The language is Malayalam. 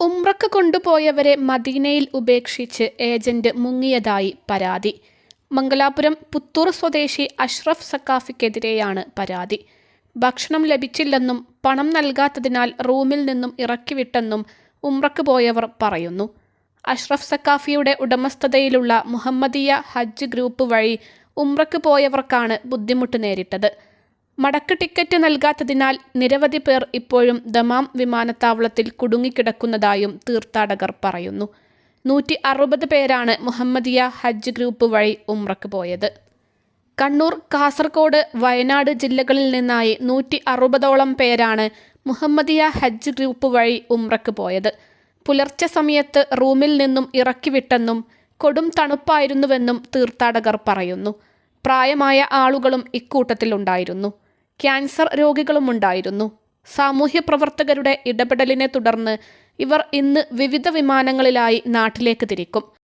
ഉംറക്ക് കൊണ്ടുപോയവരെ മദീനയിൽ ഉപേക്ഷിച്ച് ഏജന്റ് മുങ്ങിയതായി പരാതി. മംഗലാപുരം പുത്തൂർ സ്വദേശി അഷ്റഫ് സക്കാഫിക്കെതിരെയാണ് പരാതി. ഭക്ഷണം ലഭിച്ചില്ലെന്നും പണം നൽകാത്തതിനാൽ റൂമിൽ നിന്നും ഇറക്കിവിട്ടെന്നും ഉംറക്ക് പോയവർ പറയുന്നു. അഷ്റഫ് സക്കാഫിയുടെ ഉടമസ്ഥതയിലുള്ള മുഹമ്മദിയ ഹജ്ജ് ഗ്രൂപ്പ് വഴി ഉംറക്ക് പോയവർക്കാണ് ബുദ്ധിമുട്ട് നേരിട്ടത്. മടക്ക് ടിക്കറ്റ് നൽകാത്തതിനാൽ നിരവധി പേർ ഇപ്പോഴും ദമാം വിമാനത്താവളത്തിൽ കുടുങ്ങിക്കിടക്കുന്നതായും തീർത്ഥാടകർ പറയുന്നു. നൂറ്റി അറുപത് പേരാണ് മുഹമ്മദിയ ഹജ്ജ് ഗ്രൂപ്പ് വഴി ഉമ്രക്ക് പോയത്. കണ്ണൂർ കാസർഗോഡ് വയനാട് ജില്ലകളിൽ നിന്നായി നൂറ്റി അറുപതോളം പേരാണ് മുഹമ്മദിയ ഹജ്ജ് ഗ്രൂപ്പ് വഴി ഉമ്രക്ക് പോയത്. പുലർച്ചെ സമയത്ത് റൂമിൽ നിന്നും ഇറക്കിവിട്ടെന്നും കൊടും തണുപ്പായിരുന്നുവെന്നും തീർത്ഥാടകർ പറയുന്നു. പ്രായമായ ആളുകളും ഇക്കൂട്ടത്തിലുണ്ടായിരുന്നു. ക്യാൻസർ രോഗികളുമുണ്ടായിരുന്നു. സാമൂഹ്യ പ്രവർത്തകരുടെ ഇടപെടലിനെ തുടർന്ന് ഇവർ ഇന്ന് വിവിധ വിമാനങ്ങളിലായി നാട്ടിലേക്ക് തിരിക്കും.